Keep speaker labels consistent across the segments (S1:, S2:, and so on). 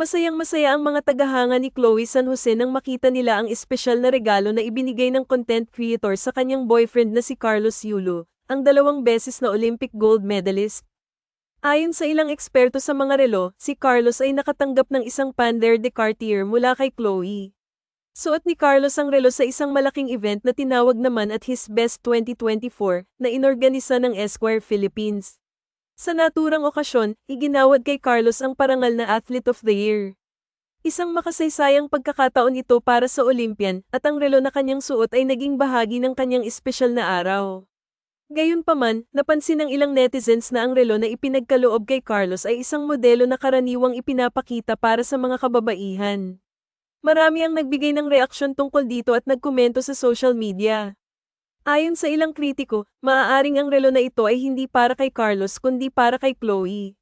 S1: Masayang masaya ang mga tagahanga ni Chloe San Jose nang makita nila ang espesyal na regalo na ibinigay ng content creator sa kanyang boyfriend na si Carlos Yulo, ang dalawang beses na Olympic gold medalist. Ayon sa ilang eksperto sa mga relo, si Carlos ay nakatanggap ng isang Pander de Cartier mula kay Chloe. Suot ni Carlos ang relo sa isang malaking event na tinawag naman at His Best 2024 na inorganisa ng Esquire Philippines. Sa naturang okasyon, iginawad kay Carlos ang parangal na Athlete of the Year. Isang makasaysayang pagkakataon ito para sa Olympian at ang relo na kanyang suot ay naging bahagi ng kanyang espesyal na araw. Gayunpaman, napansin ng ilang netizens na ang relo na ipinagkaloob kay Carlos ay isang modelo na karaniwang ipinapakita para sa mga kababaihan. Marami ang nagbigay ng reaksyon tungkol dito at nagkomento sa social media. Ayon sa ilang kritiko, maaaring ang relo na ito ay hindi para kay Carlos kundi para kay Chloe.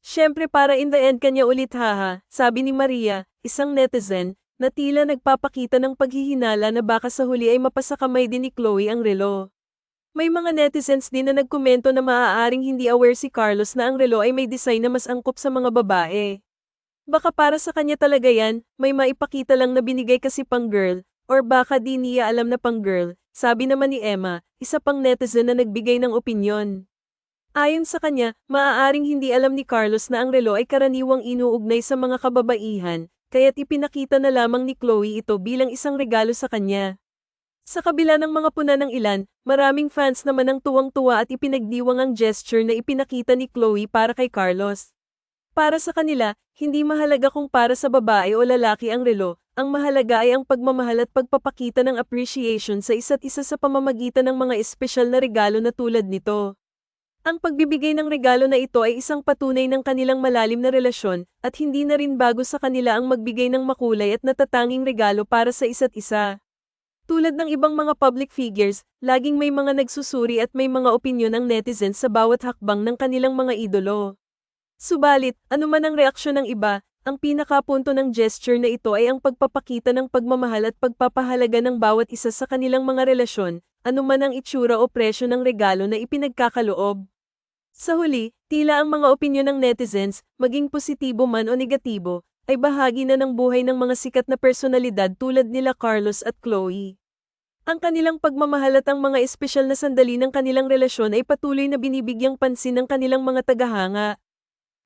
S1: Siyempre para in the end kanya ulit haha, sabi ni Maria, isang netizen, na tila nagpapakita ng paghihinala na baka sa huli ay mapasakamay din ni Chloe ang relo. May mga netizens din na nagkomento na maaaring hindi aware si Carlos na ang relo ay may design na mas angkop sa mga babae. Baka para sa kanya talaga yan, may maipakita lang na binigay kasi pang girl, or baka di niya alam na pang girl, sabi naman ni Emma, isa pang netizen na nagbigay ng opinyon. Ayon sa kanya, maaaring hindi alam ni Carlos na ang relo ay karaniwang inuugnay sa mga kababaihan, kaya't ipinakita na lamang ni Chloe ito bilang isang regalo sa kanya. Sa kabila ng mga puna ng ilan, maraming fans naman ang tuwang-tuwa at ipinagdiwang ang gesture na ipinakita ni Chloe para kay Carlos. Para sa kanila, hindi mahalaga kung para sa babae o lalaki ang relo, ang mahalaga ay ang pagmamahal at pagpapakita ng appreciation sa isa't isa sa pamamagitan ng mga espesyal na regalo na tulad nito. Ang pagbibigay ng regalo na ito ay isang patunay ng kanilang malalim na relasyon, at hindi na rin bago sa kanila ang magbigay ng makulay at natatanging regalo para sa isa't isa. Tulad ng ibang mga public figures, laging may mga nagsusuri at may mga opinyon ang netizens sa bawat hakbang ng kanilang mga idolo. Subalit, anuman ang reaksyon ng iba, ang pinakapunto ng gesture na ito ay ang pagpapakita ng pagmamahal at pagpapahalaga ng bawat isa sa kanilang mga relasyon, anuman ang itsura o presyo ng regalo na ipinagkakaloob. Sa huli, tila ang mga opinyon ng netizens, maging positibo man o negatibo, ay bahagi na ng buhay ng mga sikat na personalidad tulad nila Carlos at Chloe. Ang kanilang pagmamahal at ang mga espesyal na sandali ng kanilang relasyon ay patuloy na binibigyang pansin ng kanilang mga tagahanga.